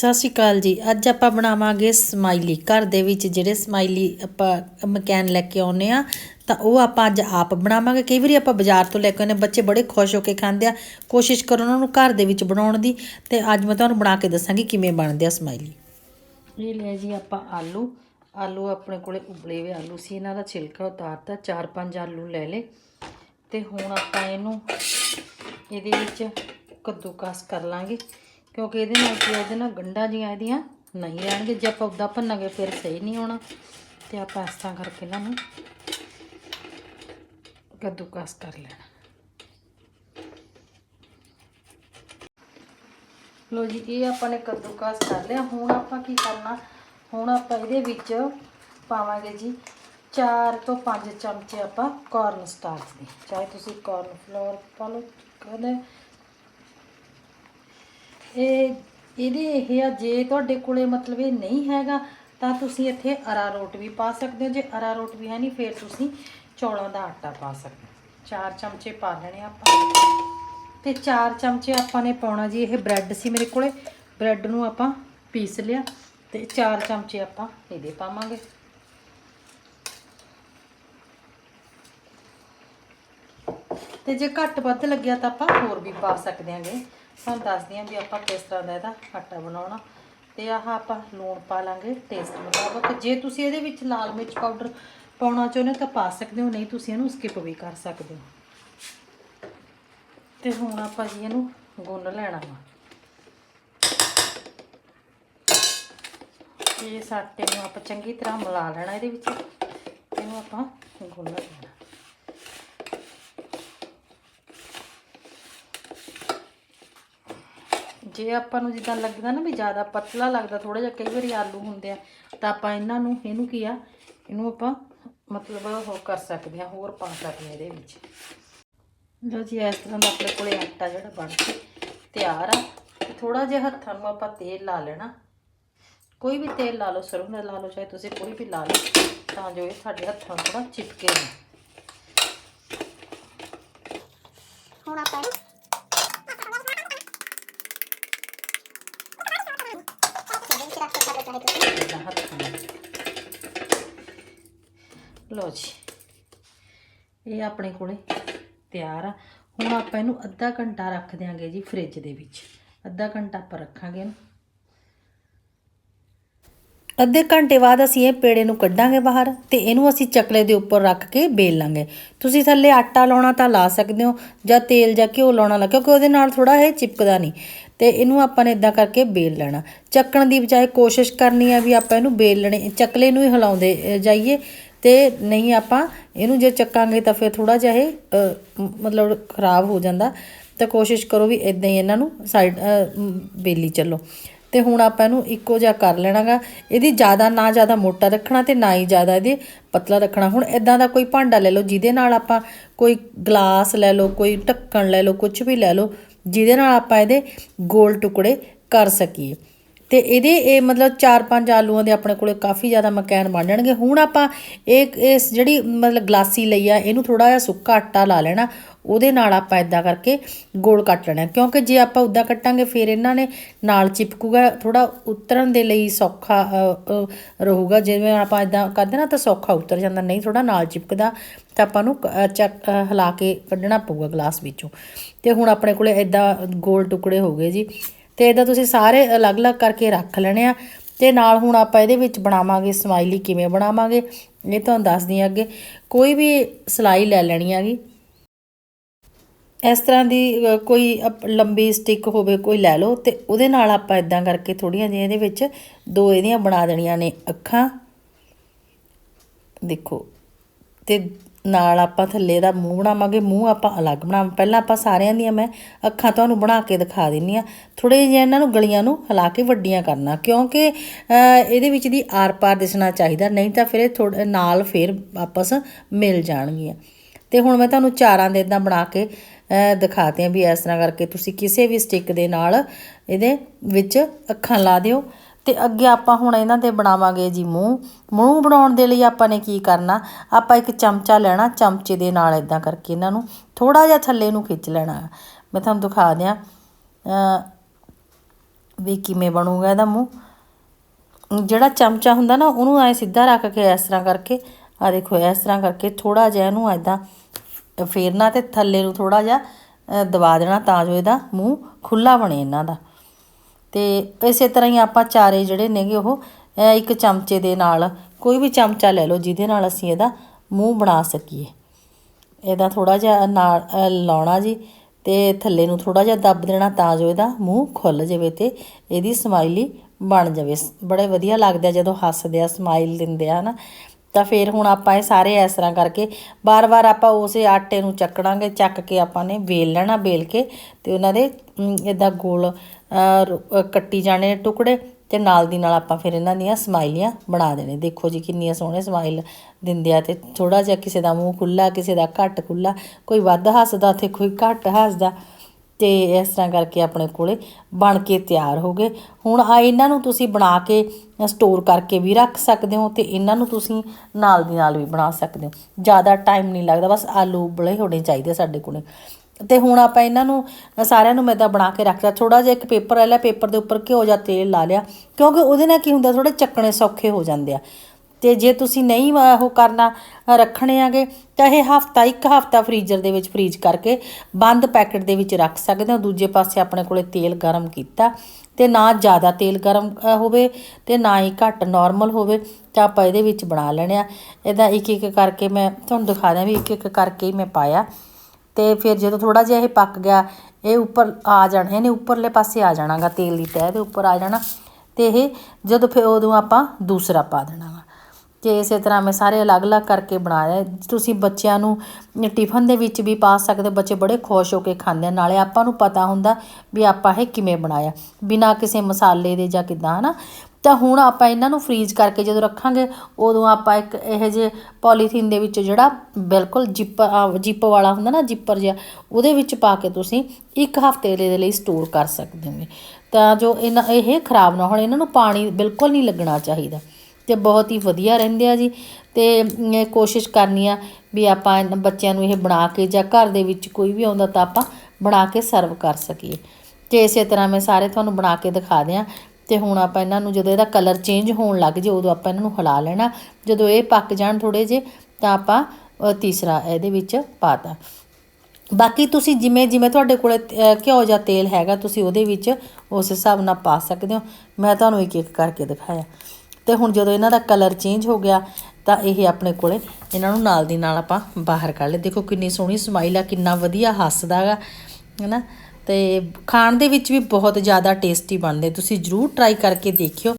ਸਤਿ ਸ਼੍ਰੀ ਅਕਾਲ ਜੀ। ਅੱਜ ਆਪਾਂ ਬਣਾਵਾਂਗੇ ਸਮਾਈਲੀ ਘਰ ਦੇ ਵਿੱਚ ਜਿਹੜੇ ਸਮਾਈਲੀ ਆਪਾਂ ਮਕੈਨ ਲੈ ਕੇ ਆਉਨੇ ਆ ਤਾਂ ਉਹ ਆਪਾਂ ਅੱਜ ਆਪ ਬਣਾਵਾਂਗੇ। ਕਈ ਵਾਰੀ ਆਪਾਂ ਬਾਜ਼ਾਰ ਤੋਂ ਲੈ ਕੇ ਆਉਂਦੇ ਬੱਚੇ ਬੜੇ ਖੁਸ਼ ਹੋ ਕੇ ਖਾਂਦੇ ਆ। ਕੋਸ਼ਿਸ਼ ਕਰੋ ਉਹਨਾਂ ਨੂੰ ਘਰ ਦੇ ਵਿੱਚ ਬਣਾਉਣ ਦੀ। ਤੇ ਅੱਜ ਮੈਂ ਤੁਹਾਨੂੰ ਬਣਾ ਕੇ ਦੱਸਾਂਗੀ ਕਿਵੇਂ ਬਣਦੇ ਆ ਸਮਾਈਲੀ ਇਹ ਲੈ ਜੀ ਆਪਾਂ ਆਲੂ। ਆਲੂ ਆਪਣੇ ਕੋਲੇ ਉਬਲੇ ਹੋਏ ਆਲੂ ਸੀ, ਇਹਨਾਂ ਦਾ ਛਿਲਕਾ ਉਤਾਰਤਾ। ਚਾਰ ਪੰਜ ਆਲੂ ਲੈ ਲੇ ਤੇ ਹੁਣ ਆਪਾਂ ਇਹਨੂੰ, ਇਹਦੇ ਵਿੱਚ ਕੱਦੂਕਸ ਕਰ ਲਾਂਗੇ। ਕਿਉਂਕਿ ਇਹਦੇ ਨਾਲ ਕੀ ਇਹਦੇ ਨਾਲ ਗੰਢਾਂ ਜੀਆਂ ਇਹਦੀਆਂ ਨਹੀਂ ਰਹਿਣਗੇ ਜੇ ਆਪਾਂ ਉੱਦਾਂ ਭੰਨਾਂਗੇ, ਫਿਰ ਸਹੀ ਨਹੀਂ ਹੋਣਾ। ਤੇ ਆਪਾਂ ਇਸ ਤਰ੍ਹਾਂ ਕਰਕੇ ਇਹਨਾਂ ਨੂੰ ਕੱਦੂਕਸ ਕਰ ਲੈਣਾ। ਲੋ ਜੀ, ਇਹ ਆਪਾਂ ਨੇ ਕੱਦੂਕਸ ਕਰ ਲਿਆ। ਹੁਣ ਆਪਾਂ ਕੀ ਕਰਨਾ? ਹੁਣ ਆਪਾਂ ਇਹਦੇ ਵਿੱਚ ਪਾਵਾਂਗੇ ਜੀ 4 ਤੋਂ 5 ਚਮਚੇ ਆਪਾਂ ਕਾਰਨ ਸਟਾਰਚ ਦੇ। ਚਾਹੇ ਤੁਸੀਂ ਕਾਰਨ ਫਲੋਰ ਪਾ ਲਓ ਕਹਿੰਦੇ ਇਹ, ਇਹਦੇ ਇਹ ਆ, ਜੇ ਤੁਹਾਡੇ ਕੋਲੇ ਮਤਲਬ ਇਹ ਨਹੀਂ ਹੈਗਾ, ਤਾਂ ਤੁਸੀਂ ਇੱਥੇ ਅਰਾਰੋਟ ਵੀ ਪਾ ਸਕਦੇ ਹੋ। ਜੇ ਅਰਾਰੋਟ ਵੀ ਹੈ ਨਹੀਂ, ਫਿਰ ਤੁਸੀਂ ਚੌਲਾਂ ਦਾ ਆਟਾ ਪਾ ਸਕਦੇ ਹੋ। 4 ਚਮਚੇ ਪਾ ਲੈਣੇ ਆਪਾਂ। ਤੇ ਚਾਰ ਚਮਚੇ ਆਪਾਂ ਨੇ ਪਾਉਣਾ ਜੀ, ਇਹ ਬ੍ਰੈਡ ਸੀ ਮੇਰੇ ਕੋਲੇ। ਬ੍ਰੈਡ ਨੂੰ ਆਪਾਂ ਪੀਸ ਲਿਆ ਤੇ ਚਾਰ ਚਮਚੇ ਆਪਾਂ ਇਹਦੇ ਪਾਵਾਂਗੇ। ਤੇ ਜੇ ਘੱਟ ਵੱਧ ਲੱਗਿਆ ਤਾਂ ਆਪਾਂ ਹੋਰ ਵੀ ਪਾ ਸਕਦੇ ਹਾਂਗੇ। ਤੁਹਾਨੂੰ ਦੱਸਦੀ ਹਾਂ ਵੀ ਆਪਾਂ ਕਿਸ ਤਰ੍ਹਾਂ ਦਾ ਇਹਦਾ ਆਟਾ ਬਣਾਉਣਾ। ਤੇ ਆਹ ਆਪਾਂ ਲੂਣ ਪਾ ਲਾਂਗੇ ਟੇਸਟ ਮੁਤਾਬਕ। ਜੇ ਤੁਸੀਂ ਇਹਦੇ ਵਿੱਚ ਲਾਲ ਮਿਰਚ ਪਾਊਡਰ ਪਾਉਣਾ ਚਾਹੁੰਦੇ ਹੋ ਤਾਂ ਪਾ ਸਕਦੇ ਹੋ, ਨਹੀਂ ਤੁਸੀਂ ਇਹਨੂੰ ਸਕਿਪ ਵੀ ਕਰ ਸਕਦੇ ਹੋ। ਤੇ ਹੁਣ ਆਪਾਂ ਜੀ ਇਹਨੂੰ ਗੁੰਨ ਲੈਣਾ ਵਾ। ਇਹ ਆਟੇ ਨੂੰ ਆਪਾਂ ਚੰਗੀ ਤਰ੍ਹਾਂ ਮਿਲਾ ਲੈਣਾ ਇਹਦੇ ਵਿੱਚ। ਇਹਨੂੰ ਆਪਾਂ ਗੁੰਨ ਲੈਣਾ। ਜੇ ਆਪਾਂ ਨੂੰ ਜਿੱਦਾਂ ਲੱਗਦਾ ਨਾ ਵੀ ਜ਼ਿਆਦਾ ਪਤਲਾ ਲੱਗਦਾ ਥੋੜਾ ਜਿਹਾ ਕਈ ਵਾਰੀ ਆਲੂ ਹੁੰਦੇ ਆ, ਤਾਂ ਆਪਾਂ ਇਹਨਾਂ ਨੂੰ, ਇਹਨੂੰ ਕੀ ਆ, ਇਹਨੂੰ ਆਪਾਂ ਮਤਲਬ ਉਹ ਕਰ ਸਕਦੇ ਆ, ਹੋਰ ਪਾ ਸਕਦੇ ਆ ਇਹਦੇ ਵਿੱਚ। ਲਓ ਜੀ, ਇਸ ਤਰ੍ਹਾਂ ਦਾ ਆਪਣੇ ਕੋਲੇ ਆਟਾ ਜਿਹੜਾ ਬਣ ਕੇ ਤਿਆਰ ਆ, ਤੇ ਥੋੜਾ ਜਿਹਾ ਹੱਥਾਂ ਨੂੰ ਆਪਾਂ ਤੇਲ ਲਾ ਲੈਣਾ। ਕੋਈ ਵੀ ਤੇਲ ਲਾ ਲਓ, ਸਰੋਂ ਦਾ ਲਾ ਲਓ, ਚਾਹੇ ਤੁਸੀਂ ਕੋਈ ਵੀ ਲਾ ਲਓ, ਤਾਂ ਜੋ ਇਹ ਸਾਡੇ ਹੱਥਾਂ ਨੂੰ ਥੋੜਾ ਚਿਪਕੇ ਨਾ ਹੁਣ ਆਪਾਂ ਇਹਨੂੰ ਇਹਦੇ ਵਿੱਚ ਰੱਖ ਸਕਦੇ ਚਾਹੇ ਤੁਸੀਂ ਇਦਾਂ ਹੱਥਾਂ ਨਾਲ ਲਓ ਜੀ, ਇਹ ਆਪਣੇ ਕੋਲੇ ਤਿਆਰ ਆ। ਹੁਣ ਆਪਾਂ ਇਹਨੂੰ ਅੱਧਾ ਘੰਟਾ ਰੱਖ ਦਿਆਂਗੇ ਜੀ ਫ੍ਰਿਜ ਦੇ ਵਿੱਚ। ਅੱਧਾ ਘੰਟਾ ਆਪਾਂ ਰੱਖਾਂਗੇ ਇਹਨੂੰ। ਅੱਧੇ ਘੰਟੇ ਬਾਅਦ ਅਸੀਂ ਇਹ ਪੇੜੇ ਨੂੰ ਕੱਢਾਂਗੇ ਬਾਹਰ ਤੇ ਇਹਨੂੰ ਅਸੀਂ ਚਕਲੇ ਦੇ ਉੱਪਰ ਰੱਖ ਕੇ ਬੇਲ ਲਾਂਗੇ। ਤੁਸੀਂ ਥੱਲੇ ਆਟਾ ਲਾਉਣਾ ਤਾਂ ਲਾ ਸਕਦੇ ਹੋ ਜਾਂ ਤੇਲ ਜਾਂ ਘਿਓ ਲਾਉਣਾ ਲਾ ਕਿਉਂਕਿ ਉਹਦੇ ਨਾਲ ਥੋੜਾ ਇਹ ਚਿਪਕਦਾ ਨਹੀਂ। ਤੇ ਇਹਨੂੰ ਆਪਾਂ ਨੇ ਇਦਾਂ ਕਰਕੇ ਬੇਲ ਲੈਣਾ। ਚੱਕਣ ਦੀ ਬਜਾਏ ਕੋਸ਼ਿਸ਼ ਕਰਨੀ ਆ ਵੀ ਆਪਾਂ ਇਹਨੂੰ ਬੇਲ ਲੈਣੇ, ਚੱਕਲੇ ਨੂੰ ਹੀ ਹਿਲਾਉਂਦੇ ਜਾਈਏ। ਤੇ ਨਹੀਂ ਆਪਾਂ ਇਹਨੂੰ ਜੇ ਚੱਕਾਂਗੇ ਤਾਂ ਫਿਰ ਥੋੜਾ ਜਿਹਾ ਇਹ ਮਤਲਬ ਖਰਾਬ ਹੋ ਜਾਂਦਾ। ਤਾਂ ਕੋਸ਼ਿਸ਼ ਕਰੋ ਵੀ ਇਦਾਂ ਹੀ ਇਹਨਾਂ ਨੂੰ ਸਾਈਡ ਬੇਲੀ ਚੱਲੋ। ਤੇ ਹੁਣ ਆਪਾਂ ਇਹਨੂੰ ਇੱਕੋ ਜਿਹਾ ਕਰ ਲੈਣਾਗਾ। ਇਹਦੀ ਜ਼ਿਆਦਾ ਨਾ ਜ਼ਿਆਦਾ ਮੋਟਾ ਰੱਖਣਾ ਤੇ ਨਾ ਹੀ ਜ਼ਿਆਦਾ ਇਹਦੇ ਪਤਲਾ ਰੱਖਣਾ। ਹੁਣ ਇਦਾਂ ਦਾ ਕੋਈ ਭਾਂਡਾ ਲੈ ਲਓ, ਜਿਹਦੇ ਨਾਲ ਆਪਾਂ ਕੋਈ ਗਲਾਸ ਲੈ ਲਓ, ਕੋਈ ਢੱਕਣ ਲੈ ਲਓ ਕੁਝ ਵੀ ਲੈ ਲਓ, ਜਿਹਦੇ ਨਾਲ ਆਪਾਂ ਇਹਦੇ ਗੋਲ ਟੁਕੜੇ ਕਰ ਸਕੀਏ। ਤੇ ਇਹਦੇ ਇਹ ਮਤਲਬ 4-5 ਆਲੂਆਂ ਦੇ ਆਪਣੇ ਕੋਲੇ ਕਾਫੀ ਜ਼ਿਆਦਾ ਮਕੈਨ ਬਣ ਜਾਣਗੇ। ਹੁਣ ਆਪਾਂ ਇਹ, ਇਸ ਜਿਹੜੀ ਮਤਲਬ ਗਲਾਸੀ ਲਈ ਆ, ਇਹਨੂੰ ਥੋੜਾ ਜਿਹਾ ਸੁੱਕਾ ਆਟਾ ਲਾ ਲੈਣਾ। ਉਹਦੇ ਨਾਲ ਆਪਾਂ ਇਦਾਂ ਕਰਕੇ ਗੋਲ ਕੱਟ ਲੈਣਾ। ਕਿਉਂਕਿ ਜੇ ਆਪਾਂ ਉਦਾਂ ਕੱਟਾਂਗੇ ਫਿਰ ਇਹਨਾਂ ਨੇ ਨਾਲ ਚਿਪਕੂਗਾ ਥੋੜਾ ਉਤਰਨ ਦੇ ਲਈ ਸੌਖਾ ਅ, ਰਹੂਗਾ। ਜਿਵੇਂ ਆਪਾਂ ਇਦਾਂ ਕਰਦੇ ਨਾ ਤਾਂ ਸੌਖਾ ਉਤਰ ਜਾਂਦਾ। ਨਹੀਂ ਥੋੜਾ ਨਾਲ ਚਿਪਕਦਾ ਤਾਂ ਆਪਾਂ ਨੂੰ ਚੱਕ ਹਿਲਾ ਕੇ ਕੱਢਣਾ ਪਊਗਾ ਗਲਾਸ ਵਿੱਚੋਂ। ਤੇ ਹੁਣ ਆਪਣੇ ਕੋਲੇ ਇਦਾਂ ਗੋਲ ਟੁਕੜੇ ਹੋ ਗਏ ਜੀ। ਤੇ ਇਹਦਾ ਤੁਸੀਂ ਸਾਰੇ ਅਲੱਗ-ਅਲੱਗ ਕਰਕੇ ਰੱਖ ਲੈਣੇ ਆ। ਤੇ ਨਾਲ ਹੁਣ ਆਪਾਂ ਇਹਦੇ ਵਿੱਚ ਬਣਾਵਾਂਗੇ ਸਮਾਈਲੀ ਕਿਵੇਂ ਬਣਾਵਾਂਗੇ ਇਹ ਤੁਹਾਨੂੰ ਦੱਸਦੀ ਹਾਂ ਅੱਗੇ। ਕੋਈ ਵੀ ਸਲਾਈ ਲੈ ਲੈਣੀ ਹੈਗੀ। ਇਸ ਤਰ੍ਹਾਂ ਦੀ ਕੋਈ ਅਪ- ਲੰਬੀ ਸਟਿਕ ਹੋਵੇ, ਕੋਈ ਲੈ ਲਓ, ਤੇ ਉਹਦੇ ਨਾਲ ਆਪਾਂ ਇਦਾਂ ਕਰਕੇ ਥੋੜੀਆਂ ਜਿਹੀਆਂ ਇਹਦੇ ਵਿੱਚ ਦੋ ਇਹਦੀਆਂ ਬਣਾ ਦੇਣੀਆਂ ਨੇ ਅੱਖਾਂ। ਦੇਖੋ, ਤੇ ਨਾਲ ਆਪਾਂ ਥੱਲੇ ਦਾ ਮੂੰਹ ਬਣਾਵਾਂਗੇ, ਮੂੰਹ ਆਪਾਂ ਅਲੱਗ ਬਣਾਵਾਂ ਪਹਿਲਾਂ ਆਪਾਂ ਸਾਰਿਆਂ ਦੀਆਂ ਮੈਂ ਅੱਖਾਂ ਤੁਹਾਨੂੰ ਬਣਾ ਕੇ ਦਿਖਾ ਦਿੰਨੀ ਆ। ਥੋੜੇ ਜਿਹਾ ਇਹਨਾਂ ਨੂੰ ਗਲੀਆਂ ਨੂੰ ਹਿਲਾ ਕੇ ਵੱਡੀਆਂ ਕਰਨਾ, ਕਿਉਂਕਿ ਇਹਦੇ ਵਿੱਚ ਦੀ ਆਰ-ਪਾਰ ਦਿਸਣਾ ਚਾਹੀਦਾ, ਨਹੀਂ ਤਾਂ ਫਿਰ ਇਹ ਥੋੜੇ ਨਾਲ ਫਿਰ ਵਾਪਸ ਮਿਲ ਜਾਣਗੀਆਂ। ਤੇ ਹੁਣ ਮੈਂ ਤੁਹਾਨੂੰ ਚਾਰਾਂ ਦੇ ਇਦਾਂ ਬਣਾ ਕੇ ਦਿਖਾਤੇ ਆ ਵੀ ਇਸ ਤਰ੍ਹਾਂ ਕਰਕੇ ਤੁਸੀਂ ਕਿਸੇ ਵੀ ਸਟਿਕ ਦੇ ਨਾਲ ਇਹਦੇ ਵਿੱਚ ਅੱਖਾਂ ਲਾ ਦਿਓ। ਤੇ ਅੱਗੇ ਆਪਾਂ ਹੁਣ ਇਹਨਾਂ ਤੇ ਬਣਾਵਾਂਗੇ ਜੀ ਮੂੰਹ। ਮੂੰਹ ਬਣਾਉਣ ਦੇ ਲਈ ਆਪਾਂ ਨੇ ਕੀ ਕਰਨਾ? ਆਪਾਂ ਇੱਕ ਚਮਚਾ ਲੈਣਾ, ਚਮਚੇ ਦੇ ਨਾਲ ਇਦਾਂ ਕਰਕੇ ਇਹਨਾਂ ਨੂੰ। ਥੋੜਾ ਜਿਹਾ ਥੱਲੇ ਨੂੰ ਖਿੱਚ ਲੈਣਾ। ਮੈਂ ਤੁਹਾਨੂੰ ਦਿਖਾ ਦਿਆਂ। ਵੀ ਕਿਵੇਂ ਬਣੂਗਾ ਇਹਦਾ ਮੂੰਹ। ਜਿਹੜਾ ਚਮਚਾ ਹੁੰਦਾ ਨਾ, ਉਹਨੂੰ ਐ ਸਿੱਧਾ ਰੱਖ ਕੇ ਇਸ ਤਰ੍ਹਾਂ ਕਰਕੇ। ਆ ਦੇਖੋ, ਇਸ ਤਰ੍ਹਾਂ ਕਰਕੇ ਥੋੜਾ ਜਿਹਾ ਇਹਨੂੰ ਐਦਾਂ ਫੇਰਨਾ ਤੇ ਥੱਲੇ ਨੂੰ ਥੋੜਾ ਜਿਹਾ ਦਬਾ ਦੇਣਾ ਤਾਂ ਜੋ ਇਹਦਾ ਮੂੰਹ ਖੁੱਲਾ ਬਣੇ ਇਹਨਾਂ ਦਾ। ਤੇ ਇਸੇ ਤਰ੍ਹਾਂ ਹੀ ਆਪਾਂ ਚਾਰੇ ਜਿਹੜੇ ਨੇਗੇ ਉਹ ਇੱਕ ਚਮਚੇ ਦੇ ਨਾਲ, ਕੋਈ ਵੀ ਚਮਚਾ ਲੈ ਲਓ ਜਿਹਦੇ ਨਾਲ ਅਸੀਂ ਇਹਦਾ ਮੂੰਹ ਬਣਾ ਸਕੀਏ। ਇਹਦਾ ਥੋੜਾ ਜਿਹਾ ਨਾਲ ਲਾਉਣਾ ਜੀ ਤੇ ਥੱਲੇ ਨੂੰ ਥੋੜਾ ਜਿਹਾ ਦੱਬ ਦੇਣਾ ਤਾਂ ਜੋ ਇਹਦਾ ਮੂੰਹ ਖੁੱਲ ਜਾਵੇ ਤੇ ਇਹਦੀ ਸਮਾਈਲੀ ਬਣ ਜਾਵੇ। ਬੜੇ ਵਧੀਆ ਲੱਗਦੇ ਆ ਜਦੋਂ ਹੱਸਦੇ ਆ ਸਮਾਈਲ ਦਿੰਦੇ ਆ, ਹਨਾ। ਤਾਂ ਫਿਰ ਹੁਣ ਆਪਾਂ ਇਹ ਸਾਰੇ ਇਸ ਤਰ੍ਹਾਂ ਕਰਕੇ ਬਾਰ-ਬਾਰ ਆਪਾਂ ਉਸੇ ਆਟੇ ਨੂੰ ਚੱਕਣਾਂਗੇ ਚੱਕ ਕੇ ਆਪਾਂ ਨੇ ਵੇਲ ਲੈਣਾ, ਵੇਲ ਕੇ ਤੇ ਉਹਨਾਂ ਦੇ ਇਦਾਂ ਗੋਲ ਕੱਟੀ ਜਾਣੇ ਟੁਕੜੇ ਤੇ ਨਾਲ ਦੀ ਨਾਲ ਆਪਾਂ ਫਿਰ ਇਹਨਾਂ ਦੀਆਂ ਸਮਾਈਲੀਆਂ ਬਣਾ ਦੇਣੇ ਦੇਖੋ ਜੀ ਕਿੰਨੀਆਂ ਸੋਹਣੇ ਸਮਾਈਲ ਦਿੰਦੇ ਆ ਤੇ ਥੋੜਾ ਜਿਹਾ ਕਿਸੇ ਦਾ ਮੂੰਹ ਖੁੱਲਾ ਕਿਸੇ ਦਾ ਘੱਟ ਖੁੱਲਾ ਕੋਈ ਵੱਧ ਹੱਸਦਾ ਤੇ ਕੋਈ ਘੱਟ ਹੱਸਦਾ। ਤੇ ਇਸ ਤਰ੍ਹਾਂ ਕਰਕੇ ਆਪਣੇ ਕੋਲੇ ਬਣ ਕੇ ਤਿਆਰ ਹੋ ਗਏ। ਹੁਣ ਆ ਇਹਨਾਂ ਨੂੰ ਤੁਸੀਂ ਬਣਾ ਕੇ ਸਟੋਰ ਕਰਕੇ ਵੀ ਰੱਖ ਸਕਦੇ ਹੋ ਤੇ ਇਹਨਾਂ ਨੂੰ ਤੁਸੀਂ ਨਾਲ ਦੀ ਨਾਲ ਵੀ ਬਣਾ ਸਕਦੇ ਹੋ। ਜ਼ਿਆਦਾ ਟਾਈਮ ਨਹੀਂ ਲੱਗਦਾ, ਬਸ ਆਲੂ ਉਬਲੇ ਹੋਣੇ ਚਾਹੀਦੇ ਸਾਡੇ ਕੋਲੇ। ਤੇ ਹੁਣ ਆਪਾਂ ਇਹਨਾਂ ਨੂੰ, ਸਾਰਿਆਂ ਨੂੰ ਮੈਂ ਤਾਂ ਬਣਾ ਕੇ ਰੱਖਿਆ। ਥੋੜਾ ਜਿਹਾ ਇੱਕ ਪੇਪਰ ਲੈ ਲਿਆ ਪੇਪਰ ਦੇ ਉੱਪਰ ਘਿਓ ਜਾਂ ਤੇਲ ਲਾ ਲਿਆ। ਕਿਉਂਕਿ ਉਹਦੇ ਨਾਲ ਕੀ ਹੁੰਦਾ ਥੋੜੇ ਚੱਕਣੇ ਸੌਖੇ ਹੋ ਜਾਂਦੇ ਆ। ਤੇ ਜੇ ਤੁਸੀਂ ਨਹੀਂ ਉਹ ਕਰਨਾ ਰੱਖਣੇ ਆਗੇ, ਤਾਂ ਇਹ ਹਫਤਾ, ਇੱਕ ਹਫਤਾ ਫ੍ਰੀਜ਼ਰ ਦੇ ਵਿੱਚ ਫ੍ਰੀਜ਼ ਕਰਕੇ ਬੰਦ ਪੈਕਟ ਦੇ ਵਿੱਚ ਰੱਖ ਸਕਦੇ ਹੋ। ਦੂਜੇ ਪਾਸੇ ਆਪਣੇ ਕੋਲੇ ਤੇਲ ਗਰਮ ਕੀਤਾ ਤੇ ਨਾ ਜ਼ਿਆਦਾ ਤੇਲ ਗਰਮ ਹੋਵੇ ਤੇ ਨਾ ਹੀ ਘੱਟ ਨਾਰਮਲ ਹੋਵੇ, ਤਾਂ ਆਪਾਂ ਇਹਦੇ ਵਿੱਚ ਬਣਾ ਲੈਣੇ ਆ। ਇਹਦਾ ਇੱਕ ਇੱਕ ਕਰਕੇ ਮੈਂ ਤੁਹਾਨੂੰ ਦਿਖਾ ਦਿਆਂ ਵੀ ਇੱਕ ਇੱਕ ਕਰਕੇ ਹੀ ਮੈਂ ਪਾਇਆ। ਤੇ ਫਿਰ ਜਦੋਂ ਥੋੜਾ ਜਿਹਾ ਇਹ ਪੱਕ ਗਿਆ, ਇਹ ਉੱਪਰ ਆ ਜਾਣਾ, ਇਹਨੇ ਉੱਪਰਲੇ ਪਾਸੇ ਆ ਜਾਣਾਗਾ ਤੇਲ ਦੀ ਤਹਿ ਦੇ ਉੱਪਰ ਆ ਜਾਣਾ। ਤੇ ਇਹ ਜਦੋਂ ਫਿਰ ਉਦੋਂ ਆਪਾਂ ਦੂਸਰਾ ਪਾ ਦੇਣਾ ਕਿ ਇਸੇ ਤਰ੍ਹਾਂ ਮੈਂ ਸਾਰੇ ਅਲੱਗ-ਅਲੱਗ ਕਰਕੇ ਬਣਾਇਆ। ਤੁਸੀਂ ਬੱਚਿਆਂ ਨੂੰ ਟਿਫਨ ਦੇ ਵਿੱਚ ਵੀ ਪਾ ਸਕਦੇ ਹੋ। ਬੱਚੇ ਬੜੇ ਖੁਸ਼ ਹੋ ਕੇ ਖਾਂਦੇ ਆ। ਨਾਲੇ ਆਪਾਂ ਨੂੰ ਪਤਾ ਹੁੰਦਾ ਵੀ ਆਪਾਂ ਇਹ ਕਿਵੇਂ ਬਣਾਇਆ। ਬਿਨਾਂ ਕਿਸੇ ਮਸਾਲੇ ਦੇ ਜਾਂ ਕਿਦਾਂ, ਹਨਾ? ਤਾਂ ਹੁਣ ਆਪਾਂ ਇਹਨਾਂ ਨੂੰ ਫ੍ਰੀਜ਼ ਕਰਕੇ ਜਦੋਂ ਰੱਖਾਂਗੇ, ਉਦੋਂ ਆਪਾਂ ਇੱਕ ਇਹੋ ਜਿਹੇ ਪੋਲੀਥੀਨ ਦੇ ਵਿੱਚ ਜਿਹੜਾ ਬਿਲਕੁਲ ਜਿਪ ਜਿੱਪ ਵਾਲਾ ਹੁੰਦਾ ਨਾ, ਜਿੱਪਰ ਜਿਹਾ, ਉਹਦੇ ਵਿੱਚ ਪਾ ਕੇ ਤੁਸੀਂ ਇੱਕ ਹਫ਼ਤੇ ਦੇ ਲਈ ਸਟੋਰ ਕਰ ਸਕਦੇ ਹੋ। ਤਾਂ ਜੋ ਇਹਨਾਂ, ਇਹ ਖਰਾਬ ਨਾ ਹੋਣ। ਇਹਨਾਂ ਨੂੰ ਪਾਣੀ ਬਿਲਕੁਲ ਨਹੀਂ ਲੱਗਣਾ ਚਾਹੀਦਾ। ਤੇ ਬਹੁਤ ਹੀ ਵਧੀਆ ਰਹਿੰਦੇ ਆ ਜੀ। ਤੇ ਕੋਸ਼ਿਸ਼ ਕਰਨੀ ਆ ਵੀ ਆਪਾਂ ਇਹਨਾਂ ਬੱਚਿਆਂ ਨੂੰ ਇਹ ਬਣਾ ਕੇ ਜਾਂ ਘਰ ਦੇ ਵਿੱਚ ਕੋਈ ਵੀ ਆਉਂਦਾ ਤਾਂ ਆਪਾਂ ਬਣਾ ਕੇ ਸਰਵ ਕਰ ਸਕੀਏ। ਤੇ ਇਸੇ ਤਰ੍ਹਾਂ ਮੈਂ ਸਾਰੇ ਤੁਹਾਨੂੰ ਬਣਾ ਕੇ ਦਿਖਾ ਦਿਆਂ। ਤੇ ਹੁਣ ਆਪਾਂ ਇਹਨਾਂ ਨੂੰ ਜਦੋਂ ਇਹਦਾ ਕਲਰ ਚੇਂਜ ਹੋਣ ਲੱਗ ਜੇ, ਉਦੋਂ ਆਪਾਂ ਇਹਨਾਂ ਨੂੰ ਹਿਲਾ ਲੈਣਾ। ਜਦੋਂ ਇਹ ਪੱਕ ਜਾਣ ਥੋੜੇ ਜੇ ਤਾਂ ਆਪਾਂ ਤੀਸਰਾ ਇਹਦੇ ਵਿੱਚ ਪਾਤਾ ਬਾਕੀ ਤੁਸੀਂ ਜਿਵੇਂ ਜਿਵੇਂ ਤੁਹਾਡੇ ਕੋਲ ਘਿਓ ਜਾਂ ਤੇਲ ਹੈਗਾ, ਤੁਸੀਂ ਉਹਦੇ ਵਿੱਚ ਉਸ ਹਿਸਾਬ ਨਾਲ ਪਾ ਸਕਦੇ ਹੋ। ਮੈਂ ਤੁਹਾਨੂੰ ਇੱਕ ਇੱਕ ਕਰਕੇ ਦਿਖਾਇਆ। ਤੇ ਹੁਣ ਜਦੋਂ ਇਹਨਾਂ ਦਾ ਕਲਰ ਚੇਂਜ ਹੋ ਗਿਆ, ਤਾਂ ਇਹ ਆਪਣੇ ਕੋਲੇ ਇਹਨਾਂ ਨੂੰ ਨਾਲ ਦੀ ਨਾਲ ਆਪਾਂ ਬਾਹਰ ਕੱਢ ਲਏ। ਦੇਖੋ ਕਿੰਨੀ ਸੋਹਣੀ ਸਮਾਈਲ ਆ, ਕਿੰਨਾ ਵਧੀਆ ਹੱਸਦਾ ਗਾ, ਹੈਨਾ? ਤੇ ਖਾਣ ਦੇ ਵਿੱਚ ਵੀ ਬਹੁਤ ਜ਼ਿਆਦਾ ਟੇਸਟੀ ਬਣਦੇ। ਤੁਸੀਂ ਜਰੂਰ ਟਰਾਈ ਕਰਕੇ ਦੇਖਿਓ।